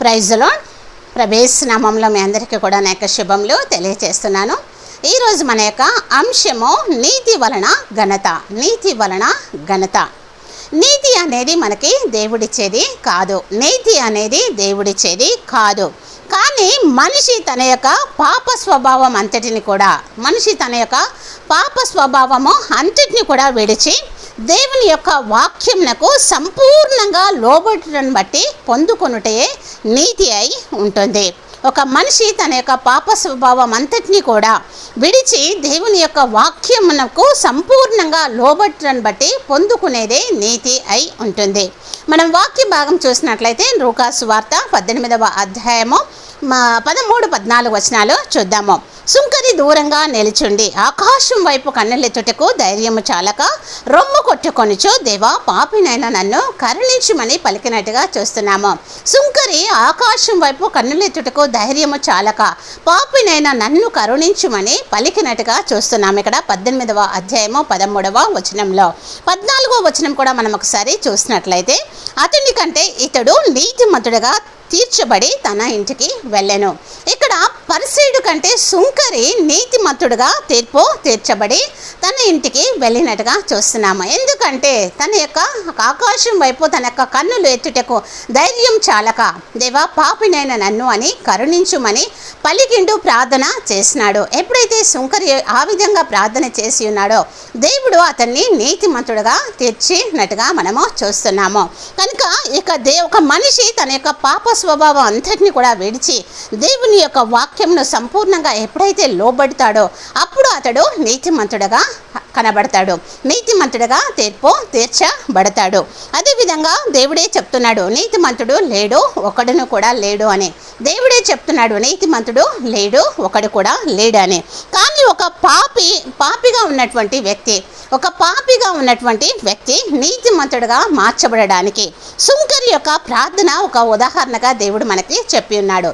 ప్రైజ్లో ప్రవేశ నామంలో మీ అందరికీ కూడా నా యొక్క శుభములు తెలియజేస్తున్నాను ఈరోజు మన యొక్క అంశము నీతి వలన ఘనత నీతి వలన ఘనత. నీతి అనేది మనకి దేవుడిచ్చేది కాదు. నీతి అనేది దేవుడిచ్చేది కాదు. కానీ మనిషి తన యొక్క పాప స్వభావం అంతటిని కూడా మనిషి తన యొక్క పాప స్వభావము అంతటిని కూడా విడిచి దేవుని యొక్క వాక్యంనకు సంపూర్ణంగా లోబడటం బట్టి పొందుకొనుటే నీతి అయి ఉంటుంది. ఒక మనిషి తన యొక్క పాప స్వభావం అంతటిని కూడా విడిచి దేవుని యొక్క వాక్యమునకు సంపూర్ణంగా లోబట్టను బట్టి పొందుకునేదే నీతి అయి ఉంటుంది. మనం వాక్య భాగం చూసినట్లయితే రూకాసు వార్త పద్దెనిమిదవ అధ్యాయము పదమూడు పద్నాలుగు వచనాలు చూద్దాము. సుంకరి దూరంగా నిలుచుండి ఆకాశం వైపు కన్నులెత్తుటకు ధైర్యము చాలక రొమ్ము కొట్టుకొనిచు దేవా పాపినైనా నన్ను కరుణించమని పలికినట్టుగా చూస్తున్నాము. సుంకరి ఆకాశం వైపు కన్నులెత్తుటకు ధైర్యము చాలక పాపినైనా నన్ను కరుణించమని పలికినట్టుగా చూస్తున్నాము. ఇక్కడ పద్దెనిమిదవ అధ్యాయము పదమూడవ వచనంలో. పద్నాలుగో వచనం కూడా మనం ఒకసారి చూసినట్లయితే అతని కంటే ఇతడు నీతిమంతుడుగా తీర్చబడి తన ఇంటికి వెళ్ళెను. ఇక్కడ పరిసీడు కంటే సుంకరి నీతిమంతుడుగా తీర్పు తీర్చబడి తన ఇంటికి వెళ్ళినట్టుగా చూస్తున్నాము. ఎందుకంటే తన యొక్క ఆకాశం వైపు తన యొక్క కన్నులు ఎత్తుటకు ధైర్యం చాలక దేవా పాపినైన నన్ను అని కరుణించుమని పలికిండు ప్రార్థన చేసినాడు. ఎప్పుడైతే సుంకరి ఆ విధంగా ప్రార్థన చేసి ఉన్నాడో దేవుడు అతన్ని నీతిమంతుడుగా తీర్చినట్టుగా మనము చూస్తున్నాము. కనుక ఇక దే ఒక మనిషి తన యొక్క పాప స్వభావం అంతటిని కూడా విడిచి దేవుని యొక్క వాక్యంను సంపూర్ణంగా ఎప్పుడైతే లోబడతాడో అప్పుడు అతడు నీతిమంతుడగా కనబడతాడు. నీతిమంతుడగా తీర్పు తీర్చబడతాడు. అదేవిధంగా దేవుడే చెప్తున్నాడు నీతిమంతుడు లేడు ఒకడును కూడా లేడు అని. దేవుడే చెప్తున్నాడు నీతిమంతుడు లేడు ఒకడు కూడా లేడు అని. కానీ ఒక పాపి పాపిగా ఉన్నటువంటి వ్యక్తి ఒక పాపిగా ఉన్నటువంటి వ్యక్తి నీతిమంతుడుగా మార్చబడడానికి సుంకరి యొక్క ప్రార్థన ఒక ఉదాహరణగా దేవుడు మనకి చెప్పి ఉన్నాడు.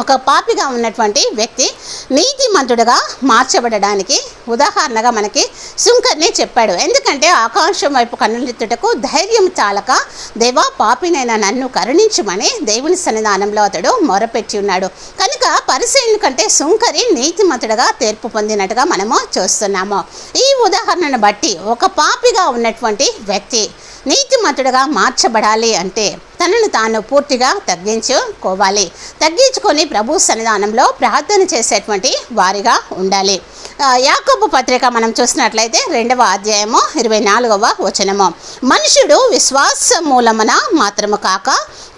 ఒక పాపిగా ఉన్నటువంటి వ్యక్తి నీతిమంతుడుగా మార్చబడడానికి ఉదాహరణగా మనకి శుంకర్ని చెప్పాడు. ఎందుకంటే ఆకాంక్షం వైపు కన్నులెత్తుటకు ధైర్యం చాలక దేవా పాపినైన నన్ను కరుణించమని దేవుని సన్నిధానంలో అతడు మొరపెట్టి ఉన్నాడు. కనుక పరిశీలన కంటే శుంకరి నీతిమంతుడుగా తీర్పు పొందినట్టుగా మనము చూస్తున్నాము. ఈ ఉదాహరణను బట్టి ఒక పాపిగా ఉన్నటువంటి వ్యక్తి నీతిమంతుడుగా మార్చబడాలి అంటే తనను తాను పూర్తిగా తగ్గించుకోవాలి. తగ్గించుకొని ప్రభు సన్నిధానంలో ప్రార్థన చేసేటువంటి వారిగా ఉండాలి. యాకబు పత్రిక మనం చూసినట్లయితే రెండవ అధ్యాయము ఇరవై నాలుగవ వచనము. మనుషుడు విశ్వాస మూలమున మాత్రము కాక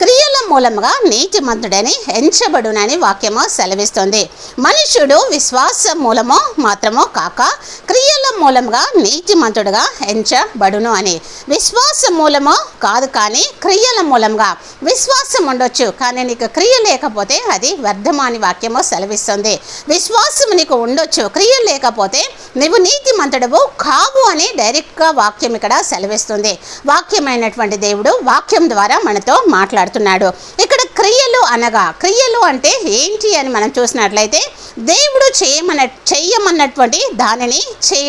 క్రియల మూలముగా నీతిమంతుడని ఎంచబడునని వాక్యము సెలవిస్తుంది. మనుషుడు విశ్వాస మూలము మాత్రము కాక క్రియల మూలముగా నీతిమంతుడుగా ఎంచబడును అని. విశ్వాసం మూలము కాదు కానీ క్రియల మూలంగా విశ్వాసం ఉండొచ్చు. కానీ నీకు క్రియ లేకపోతే అది వ్యర్థమాని వాక్యము సెలవిస్తుంది. విశ్వాసం నీకు ఉండొచ్చు. క్రియ లేకపోతే నువ్వు నీతిమంతుడవు కావు అని డైరెక్ట్గా వాక్యం ఇక్కడ సెలవిస్తుంది. వాక్యమైనటువంటి దేవుడు వాక్యం ద్వారా మనతో మాట్లాడుతున్నాడు. ఇక్కడ క్రియలు అనగా క్రియలు అంటే ఏంటి అని మనం చూసినట్లయితే దేవుడు చేయమన్న చేయమన్నటువంటి దానిని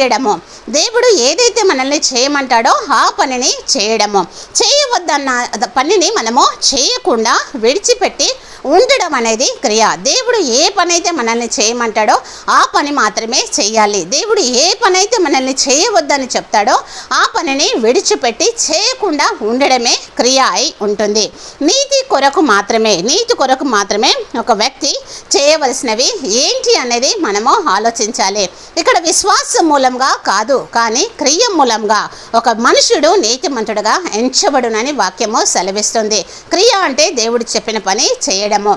చేయడము. దేవుడు ఏదైతే మనల్ని చేయమంటాడో ఆ పనిని చేయడము. చేయవద్దన్న పనిని మనము చేయకుండా విడిచిపెట్టి ఉండడం అనేది క్రియ. దేవుడు ఏ పని అయితే మనల్ని చేయమంటాడో ఆ పని మాత్రమే చేయాలి. దేవుడు ఏ పని అయితే మనల్ని చేయవద్దని చెప్తాడో ఆ పనిని విడిచిపెట్టి చేయకుండా ఉండడమే క్రియ అయి ఉంటుంది. నీతి కొరకు మాత్రమే నీతి కొరకు మాత్రమే ఒక వ్యక్తి చేయవలసినవి ఏంటి అనేది మనము ఆలోచించాలి. ఇక్కడ విశ్వాస మూలంగా కాదు కానీ క్రియ మూలంగా ఒక మనుషుడు నీతిమంతుడుగా ఎంచబడునని వాక్యము సెలవిస్తుంది. క్రియ అంటే దేవుడు చెప్పిన పని చేయడము.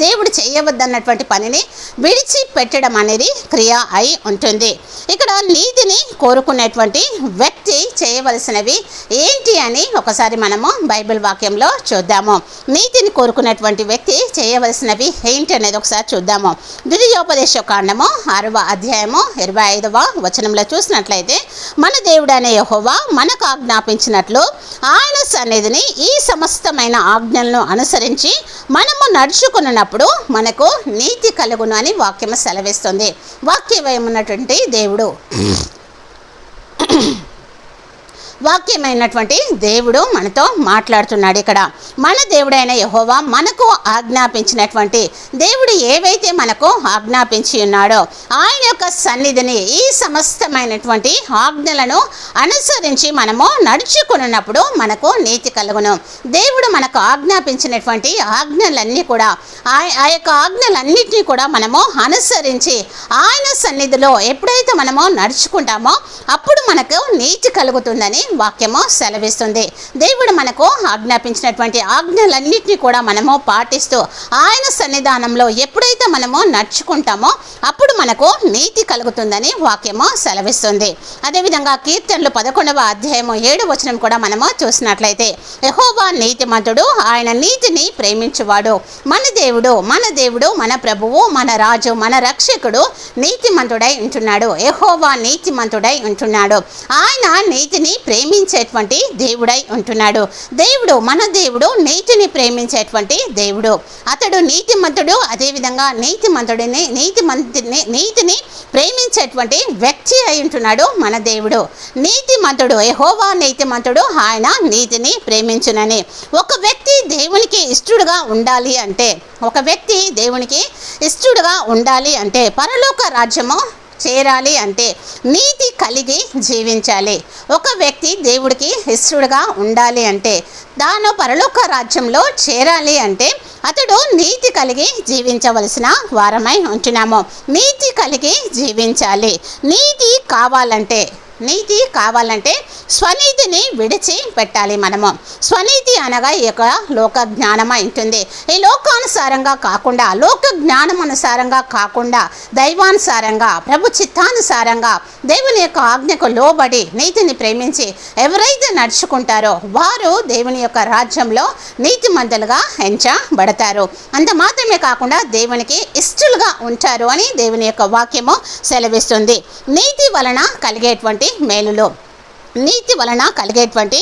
దేవుడు చేయవద్దన్నటువంటి పనిని విడిచిపెట్టడం అనేది క్రియ అయి ఉంటుంది. ఇక్కడ నీతిని కోరుకునేటువంటి వ్యక్తి చేయవలసినవి ఏంటి అని ఒకసారి మనము బైబిల్ వాక్యంలో చూద్దాము. నీతిని కోరుకునేటువంటి వ్యక్తి చేయవలసినవి ఏంటి అనేది ఒకసారి చూద్దాము. ద్వితీయోపదేశ కాండము ఆరవ అధ్యాయము ఇరవై ఐదవ వచనంలో చూసినట్లయితే మన దేవుడనే యహోవా మనకు ఆజ్ఞాపించినట్లు ఆయన సన్నిధిని ఈ సమస్తమైన ఆజ్ఞలను అనుసరించి మనము నడుచుకున్నప్పుడు మనకు నీతి కలుగును అని వాక్యము సెలవిస్తుంది. వాక్యమన్నటువంటి దేవుడు. వాక్యమైనటువంటి దేవుడు మనతో మాట్లాడుతున్నాడు ఇక్కడ. మన దేవుడైన యహోవా మనకు ఆజ్ఞాపించినటువంటి దేవుడు ఏవైతే మనకు ఆజ్ఞాపించి ఉన్నాడో ఆయన యొక్క సన్నిధిని ఈ సమస్తమైనటువంటి ఆజ్ఞలను అనుసరించి మనము నడుచుకున్నప్పుడు మనకు నీతి కలుగును. దేవుడు మనకు ఆజ్ఞాపించినటువంటి ఆజ్ఞలన్నీ కూడా ఆ- ఆ యొక్క ఆజ్ఞలన్నింటినీ కూడా మనము అనుసరించి ఆయన సన్నిధిలో ఎప్పుడైతే మనము నడుచుకుంటామో అప్పుడు మనకు నీతి కలుగుతుందని వాక్యము సెలవిస్తుంది. దేవుడు మనకు ఆజ్ఞాపించినటువంటి ఆజ్ఞలన్నింటినీ కూడా మనము పాటిస్తూ ఆయన సన్నిధానంలో ఎప్పుడైతే మనము నడుచుకుంటామో అప్పుడు మనకు నీతి కలుగుతుందని వాక్యము సెలవిస్తుంది. అదేవిధంగా కీర్తనలు పదకొండవ అధ్యాయము ఏడు వచనం కూడా మనము చూసినట్లయితే యహోవా నీతిమంతుడు ఆయన నీతిని ప్రేమించువాడు. మన దేవుడు మన దేవుడు మన ప్రభువు మన రాజు మన రక్షకుడు నీతిమంతుడై ఉంటున్నాడు. యహోవా నీతిమంతుడై ఉంటున్నాడు. ఆయన నీతిని ప్రేమించేటువంటి దేవుడై ఉంటున్నాడు. దేవుడు మన దేవుడు నీతిని ప్రేమించేటువంటి దేవుడు. అతడు నీతిమంతుడు అదేవిధంగా నీతిమంతుడిని నీతిమంతుని నీతిని ప్రేమించేటువంటి వ్యక్తి అయి ఉంటున్నాడు మన దేవుడు. నీతిమంతుడు ఎహోవా నీతిమంతుడు ఆయన నీతిని ప్రేమించునని. ఒక వ్యక్తి దేవునికి ఇష్టడుగా ఉండాలి అంటే ఒక వ్యక్తి దేవునికి ఇష్టడుగా ఉండాలి అంటే పరలోక రాజ్యము చేరాలి అంటే నీతి కలిగి జీవించాలి. ఒక వ్యక్తి దేవుడికి ఇష్టడుగా ఉండాలి అంటే దాను పరలోక రాజ్యంలో చేరాలి అంటే అతడు నీతి కలిగి జీవించవలసిన వారమై ఉంటున్నాము. నీతి కలిగి జీవించాలి. నీతి కావాలంటే నీతి కావాలంటే స్వనీతిని విడిచి పెట్టాలి మనము. స్వనీతి అనగా ఈ యొక్క లోక జ్ఞానం ఉంటుంది. ఈ లోకానుసారంగా కాకుండా లోక జ్ఞానం అనుసారంగా కాకుండా దైవానుసారంగా ప్రభు చిత్తానుసారంగా దేవుని యొక్క ఆజ్ఞకు లోబడి నీతిని ప్రేమించి ఎవరైతే నడుచుకుంటారో వారు దేవుని యొక్క రాజ్యంలో నీతిమంతులుగా ఎంచబడతారు. అంత మాత్రమే కాకుండా దేవునికి ఇష్టలుగా ఉంటారు అని దేవుని యొక్క వాక్యము సెలవిస్తుంది. నీతి వలన కలిగేటువంటి మేలులు నీతి వలన కలిగేటువంటి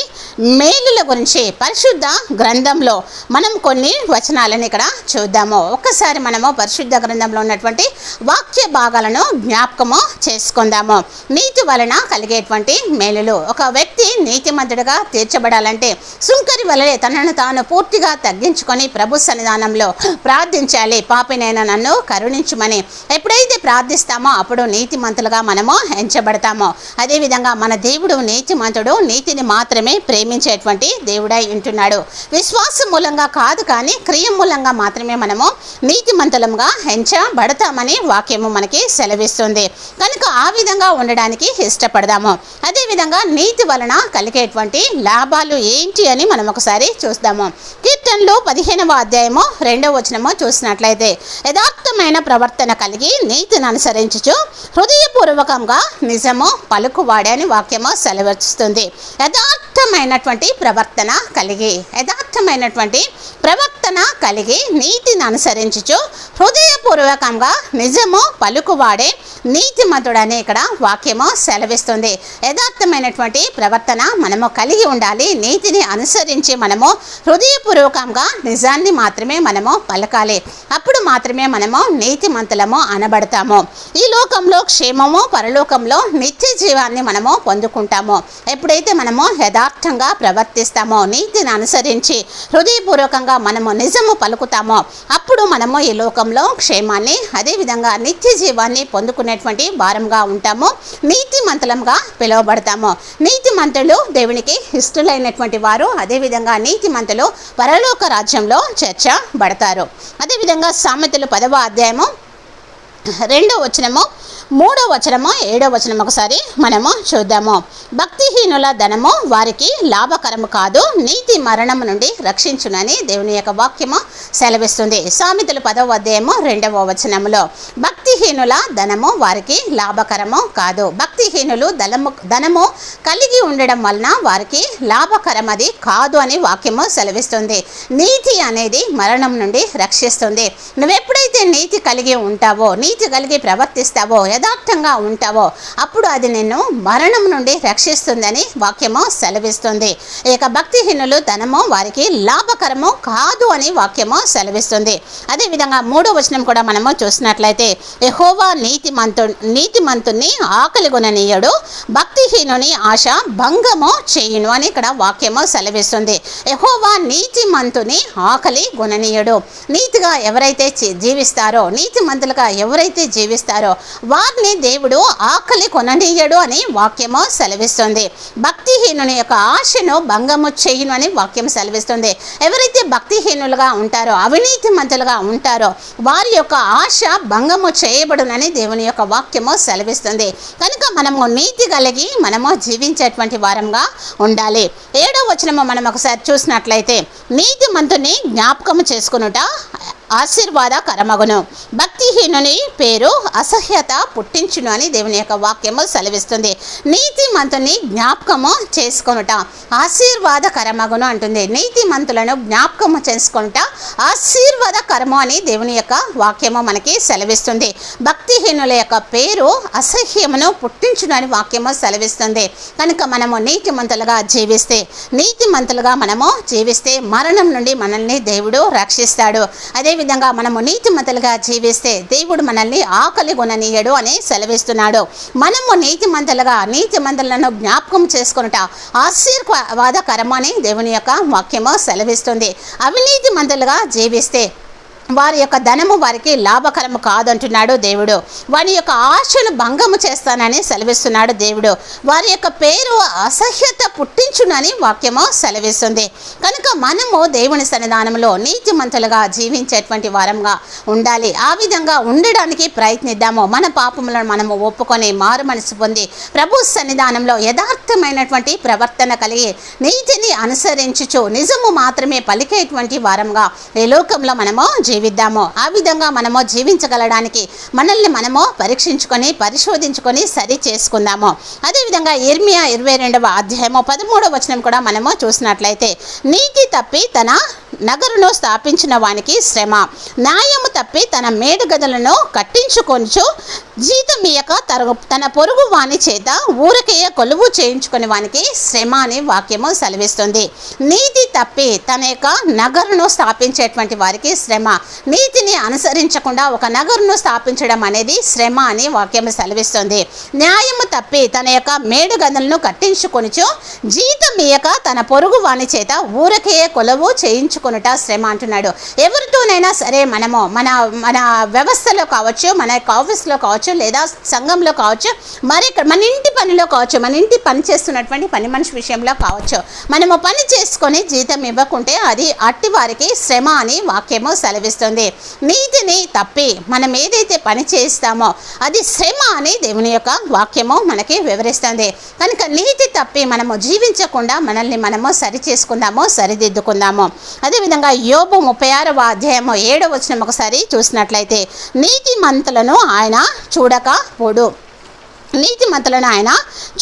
మేలుల గురించి పరిశుద్ధ గ్రంథంలో మనం కొన్ని వచనాలను ఇక్కడ చూద్దాము. ఒక్కసారి మనము పరిశుద్ధ గ్రంథంలో ఉన్నటువంటి వాక్య భాగాలను జ్ఞాపకము చేసుకుందాము. నీతి వలన కలిగేటువంటి మేలులు. ఒక వ్యక్తి నీతిమంతుడిగా తీర్చబడాలంటే సుంకరి వలనే తనను తాను పూర్తిగా తగ్గించుకొని ప్రభు సన్నిధానంలో ప్రార్థించాలి. పాపినైనా నన్ను కరుణించుమని ఎప్పుడైతే ప్రార్థిస్తామో అప్పుడు నీతిమంతులుగా మనము ఎంచబడతామో. అదేవిధంగా మన దేవుడు నీతిమంతుడు నీతిని మాత్రమే ప్రేమించేటువంటి దేవుడై ఉంటున్నాడు. విశ్వాసం మూలంగా కాదు కానీ క్రియ మూలంగా మాత్రమే మనము నీతిమంతులంగా ఎంచబడతామని వాక్యము మనకి సెలవిస్తుంది. కనుక ఆ విధంగా ఉండడానికి ఇష్టపడదాము. అదేవిధంగా నీతి వలన కలిగేటువంటి లాభాలు ఏంటి అని మనం ఒకసారి చూద్దాము కీర్తనలు పదిహేనవ అధ్యాయము రెండవ వచనము చూసినట్లయితే యథార్థమైన ప్రవర్తన కలిగి నీతిని అనుసరించుచు హృదయపూర్వకంగా నిజము పలుకువాడే అని వాక్యము సెలవిస్తుంది యథార్థమైనటువంటి ప్రవర్తన కలిగి యథార్థమైనటువంటి ప్రవర్తన కలిగి నీతిని అనుసరించుచు హృదయపూర్వకంగా నిజము పలుకువాడే నీతిమంతుడనే ఇక్కడ వాక్యము సెలవిస్తుంది. యథార్థమైనటువంటి ప్రవర్తన మనము కలిగి ఉండాలి. నీతిని అనుసరించి మనము హృదయపూర్వకంగా నిజాన్ని మాత్రమే మనము పలకాలి. అప్పుడు మాత్రమే మనము నీతిమంతులము అనబడతాము. ఈ లోకంలో క్షేమము పరలోకంలో నిత్య జీవాన్ని మనము పొందుకుంటాము. ఎప్పుడైతే మనము యథార్థంగా ప్రవర్తిస్తామో నీతిని అనుసరించి హృదయపూర్వకంగా మనము నిజము పలుకుతామో అప్పుడు మనము ఈ లోకంలో క్షేమాన్ని అదేవిధంగా నిత్య జీవాన్ని పొందుకునే అనేటువంటి వారంగా ఉంటాము. నీతిమంతులంగా పిలువబడతాము. నీతి మంతులు దేవునికి ఇష్టలైనటువంటి వారు. అదేవిధంగా నీతి మంతులు పరలోక రాజ్యంలో చేర్చబడతారు. అదేవిధంగా సామెతలు పదవ అధ్యాయము రెండో వచనము మూడో వచనము ఏడో వచనం ఒకసారి మనము చూద్దాము. భక్తిహీనుల ధనము వారికి లాభకరము కాదు నీతి మరణము నుండి రక్షించునని దేవుని యొక్క వాక్యము సెలవిస్తుంది. సామెతలు పదవ అధ్యాయము రెండవ వచనములో భక్తిహీనుల ధనము వారికి లాభకరము కాదు. భక్తిహీనులు ధనము ధనము కలిగి ఉండడం వలన వారికి లాభకరమది కాదు అని వాక్యము సెలవిస్తుంది. నీతి అనేది మరణం నుండి రక్షిస్తుంది. నువ్వెప్పుడైతే నీతి కలిగి ఉంటావో నీతి కలిగి ప్రవర్తిస్తావో యథార్థంగా ఉంటావో అప్పుడు అది నిన్ను మరణం నుండి రక్షిస్తుందని వాక్యము సెలవిస్తుంది. ఇక భక్తిహీనులు ధనము వారికి లాభకరము కాదు అని వాక్యము సెలవిస్తుంది. అదేవిధంగా మూడో వచనం కూడా మనము చూసినట్లయితే యహోవా నీతిమంతు నీతిమంతుని ఆకలి కొననీయడు భక్తిహీనుని ఆశ భంగము చేయును అని ఇక్కడ వాక్యము సెలవిస్తుంది. యహోవా నీతిమంతుని ఆకలి గుణనీయుడు నీతిగా ఎవరైతే జీవిస్తారో జీవిస్తారో నీతిమంతులుగా ఎవరైతే జీవిస్తారో వారిని దేవుడు ఆకలి కొననీయడు అని వాక్యము సెలవిస్తుంది. భక్తిహీనుని యొక్క ఆశను భంగము చేయును అని వాక్యం సెలవిస్తుంది. ఎవరైతే భక్తిహీనులుగా ఉంటారో అవినీతిమంతులుగా ఉంటారో వారి యొక్క ఆశ భంగము చేయబడునని దేవుని యొక్క వాక్యము సెలవిస్తుంది. కనుక మనము నీతి కలిగి మనము జీవించేటువంటి వారంగా ఉండాలి. ఏడో వచనము మనం ఒకసారి చూసినట్లయితే నీతిమంతుని జ్ఞాపకము చేసుకునుట ఆశీర్వాదకరమగును. భక్తిహీనుని పేరు అసహ్యత పుట్టించును అని దేవుని యొక్క వాక్యము సెలవిస్తుంది. నీతిమంతుని జ్ఞాపకము చేసుకొనుట ఆశీర్వాదకరమగును అంటుంది. నీతిమంతులను జ్ఞాపకము చేసుకొనుట ఆశీర్వాదకరము అని దేవుని యొక్క వాక్యము మనకి సెలవిస్తుంది. భక్తిహీనుల యొక్క పేరు అసహ్యమును పుట్టించును అని వాక్యము సెలవిస్తుంది. కనుక మనము నీతిమంతులుగా జీవిస్తే నీతిమంతులుగా మనము జీవిస్తే మరణం నుండి మనల్ని దేవుడు రక్షిస్తాడు. అదే అదేవిధంగా మనము నీతిమంతులుగా జీవిస్తే దేవుడు మనల్ని ఆకలి కొననీయడు అని సెలవిస్తున్నాడు. మనము నీతిమంతులుగా నీతిమంతులను జ్ఞాపకం చేసుకున్నట ఆశీర్వాదకరమని దేవుని యొక్క వాక్యము సెలవిస్తుంది. అవినీతి మంతులుగా జీవిస్తే వారి యొక్క ధనము వారికి లాభకరము కాదంటున్నాడు దేవుడు. వారి యొక్క ఆశను భంగము చేస్తానని సెలవిస్తున్నాడు దేవుడు. వారి యొక్క పేరు అసహ్యత పుట్టించునని వాక్యము సెలవిస్తుంది. కనుక మనము దేవుని సన్నిధానంలో నీతిమంతులుగా జీవించేటువంటి వారంగా ఉండాలి. ఆ విధంగా ఉండడానికి ప్రయత్నిద్దాము. మన పాపములను మనము ఒప్పుకొని మారు మనసు పొంది ప్రభు సన్నిధానంలో యథార్థమైనటువంటి ప్రవర్తన కలిగి నీతిని అనుసరించుచు నిజము మాత్రమే పలికేటువంటి వారంగా ఈ లోకంలో మనము జీవిద్దామో? ఆ విధంగా మనము జీవించగలడానికి మనల్ని మనము పరీక్షించుకొని పరిశోధించుకొని సరి చేసుకుందాము. అదేవిధంగా ఇర్మియా ఇరవై రెండవ అధ్యాయము పదమూడవ వచనం కూడా మనము చూసినట్లయితే నీతి తప్పి తన నగరును స్థాపించిన వానికి శ్రమ. న్యాయము తప్పి తన మేడు గదులను కట్టించుకొంచు జీతం ఇయ్యక తన పొరుగు వాని చేత ఊరకే కొలువు చేయించుకునే వానికి శ్రమ అని వాక్యము సెలవిస్తుంది. నీతి తప్పి తన యొక్క నగరును స్థాపించేటువంటి వారికి శ్రమ. నీతిని అనుసరించకుండా ఒక నగరును స్థాపించడం అనేది శ్రమ అని వాక్యము సెలవిస్తుంది. న్యాయము తప్పి తన యొక్క మేడుగదులను కట్టించుకొనిచు జీతం ఇయక తన పొరుగు వాని చేత ఊరకే కొలవు చేయించుకొనుట శ్రమ అంటున్నాడు. ఎవరితోనైనా సరే మనము మన మన వ్యవస్థలో కావచ్చు మన యొక్క ఆఫీస్లో కావచ్చు లేదా సంఘంలో కావచ్చు మరి మన ఇంటి పనిలో కావచ్చు మన ఇంటి పని చేస్తున్నటువంటి పని మనిషి విషయంలో కావచ్చు. మనము పని చేసుకొని జీతం ఇవ్వకుంటే అది అట్టి వారికి శ్రమ అని వాక్యము సెలవిస్తుంది. నీతిని తప్పి మనం ఏదైతే పని చేస్తామో అది శ్రమ అని దేవుని యొక్క వాక్యము మనకి వివరిస్తుంది. కనుక నీతి తప్పి మనము జీవించకుండా మనల్ని మనము సరి చేసుకుందాము సరిదిద్దుకుందాము. అదేవిధంగా యోబు ముప్పై ఆరవ అధ్యాయము ఏడవ వచ్చిన ఒకసారి చూసినట్లయితే నీతి మంతులను ఆయన చూడకపోడు నీతిమంతులను ఆయన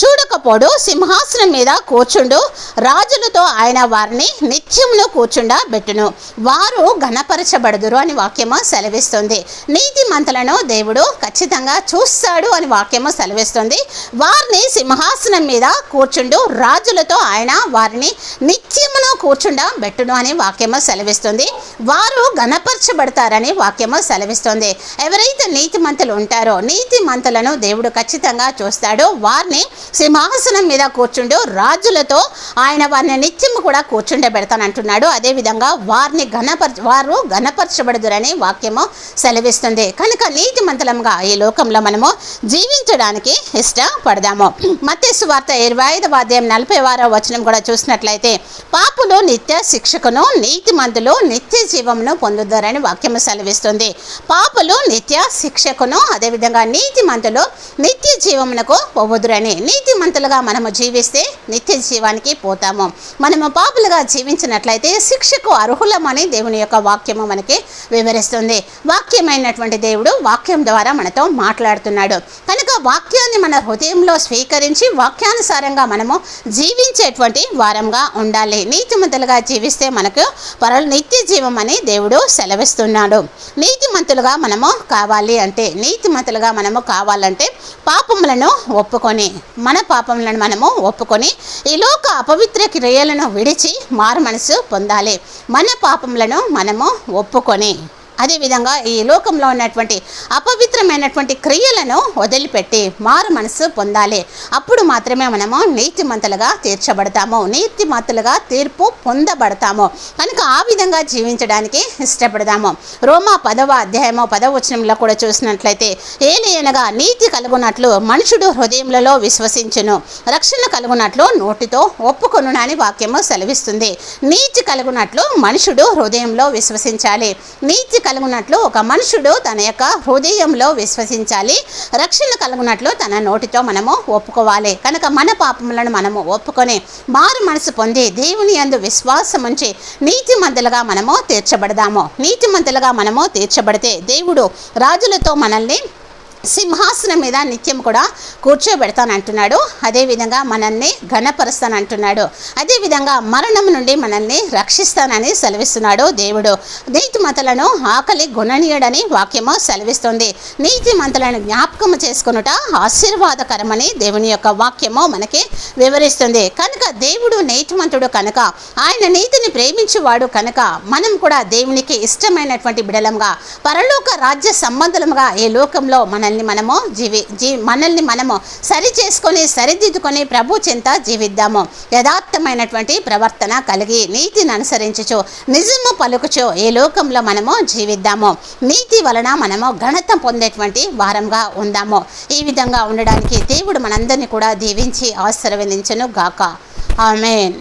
చూడకపోడు సింహాసనం మీద కూర్చుండు రాజులతో ఆయన వారిని నిత్యమును కూర్చుండా బెట్టును. వారు గణపరచబడదురు అని వాక్యము సెలవిస్తుంది. నీతిమంతులను దేవుడు ఖచ్చితంగా చూస్తాడు అని వాక్యము సెలవిస్తుంది. వారిని సింహాసనం మీద కూర్చుండు రాజులతో ఆయన వారిని నిత్యమును కూర్చుండా బెట్టును అని వాక్యము సెలవిస్తుంది. వారు ఘనపరచబడతారని వాక్యము సెలవిస్తుంది. ఎవరైతే నీతిమంతులు ఉంటారో నీతిమంతులను దేవుడు ఖచ్చితంగా చూస్తాడు వారిని సింహాసనం మీద కూర్చుండు రాజులతో ఆయన వారిని నిత్యం కూడా కూర్చుండబెడతానంటున్నాడు అదేవిధంగా వారిని ఘనపర వారు ఘనపరచబడుదురని వాక్యము సెలవిస్తుంది. కనుక నీతిమంతులంగా ఈ లోకంలో మనము జీవించడానికి ఇష్టపడదాము. మత్స్సు వార్త ఇరవై ఐదవ అధ్యాయం నలభై వారో వచనం కూడా చూసినట్లయితే పాపులు నిత్య శిక్షకును నీతిమంతులు నిత్య జీవమును పొందుతారని వాక్యము సెలవిస్తుంది. పాపులు నిత్య శిక్షకును అదేవిధంగా నీతిమంతులు నిత్య జీవమునకు పోవదురని నీతిమంతులుగా మనము జీవిస్తే నిత్య జీవానికి పోతాము. మనము పాపులుగా జీవించినట్లయితే శిక్షకు అర్హులమని దేవుని యొక్క వాక్యము మనకి వివరిస్తుంది. వాక్యమైనటువంటి దేవుడు వాక్యం ద్వారా మనతో మాట్లాడుతున్నాడు. కనుక వాక్యాన్ని మన హృదయంలో స్వీకరించి వాక్యానుసారంగా మనము జీవించేటువంటి వారంగా ఉండాలి. నీతిమంతులుగా జీవిస్తే మనకు పరల నిత్య జీవం అని దేవుడు సెలవిస్తున్నాడు. నీతిమంతులుగా మనము కావాలి అంటే నీతిమంతులుగా మనము కావాలంటే పాప పాపములను ఒప్పుకొని మన పాపములను మనము ఒప్పుకొని ఈ లోక అపవిత్ర క్రియలను విడిచి మారు మనసు పొందాలి. మన పాపములను మనము ఒప్పుకొని. అదేవిధంగా ఈ లోకంలో ఉన్నటువంటి అపవిత్రమైనటువంటి క్రియలను వదిలిపెట్టి మారు మనసు పొందాలి. అప్పుడు మాత్రమే మనము నీతిమంతులుగా తీర్చబడతాము. నీతిమంతులుగా తీర్పు పొందబడతాము. కనుక ఆ విధంగా జీవించడానికి ఇష్టపడదాము. రోమా పదవ అధ్యాయము పదవ వచనంలో కూడా చూసినట్లయితే ఏలయనగా నీతి కలుగునట్లు మనుషుడు హృదయములలో విశ్వసించును. రక్షణ కలుగునట్లు నోటితో ఒప్పుకొను అని వాక్యము సెలవిస్తుంది. నీతి కలుగునట్లు మనుషుడు హృదయంలో విశ్వసించాలి. నీతి కలుగునట్లు ఒక మనుషుడు తన యొక్క హృదయంలో విశ్వసించాలి. రక్షణ కలుగునట్లు తన నోటితో మనము ఒప్పుకోవాలి. కనుక మన పాపములను మనము ఒప్పుకొని మారు మనసు పొంది దేవుని అందు విశ్వాసం ఉంచి నీతిమంతులుగా మనము తీర్చబడదాము. నీతిమంతులుగా మనము తీర్చబడితే దేవుడు రాజులతో మనల్ని సింహాసనం మీద నిత్యం కూడా కూర్చోబెడతానంటున్నాడు అదేవిధంగా మనల్ని ఘనపరుస్తానంటున్నాడు అదేవిధంగా మరణం నుండి మనల్ని రక్షిస్తానని సెలవిస్తున్నాడు దేవుడు. నీతిమంతులను ఆకలి గుణనీయుడని వాక్యము సెలవిస్తుంది. నీతిమంతులను జ్ఞాపకం చేసుకునుట ఆశీర్వాదకరమని దేవుని యొక్క వాక్యము మనకి వివరిస్తుంది. కనుక దేవుడు నీతిమంతుడు కనుక ఆయన నీతిని ప్రేమించేవాడు కనుక మనం కూడా దేవునికి ఇష్టమైనటువంటి బిడలంగా పరలోక రాజ్య సంబంధులముగా ఈ లోకంలో మనల్ని మనము జీవి జీ మనల్ని మనము సరి చేసుకొని సరిదిద్దుకొని ప్రభు చింత జీవిద్దాము. యథార్థమైనటువంటి ప్రవర్తన కలిగి నీతిని అనుసరించుచు నిజము పలుకుచు ఈ లోకంలో మనము జీవిద్దాము. నీతి వలన మనము ఘనత పొందేటువంటి వారంగా ఉందాము. ఈ విధంగా ఉండడానికి దేవుడు మనందరినీ కూడా దీవించి ఆశీర్వదించను గాక ఆమెన్.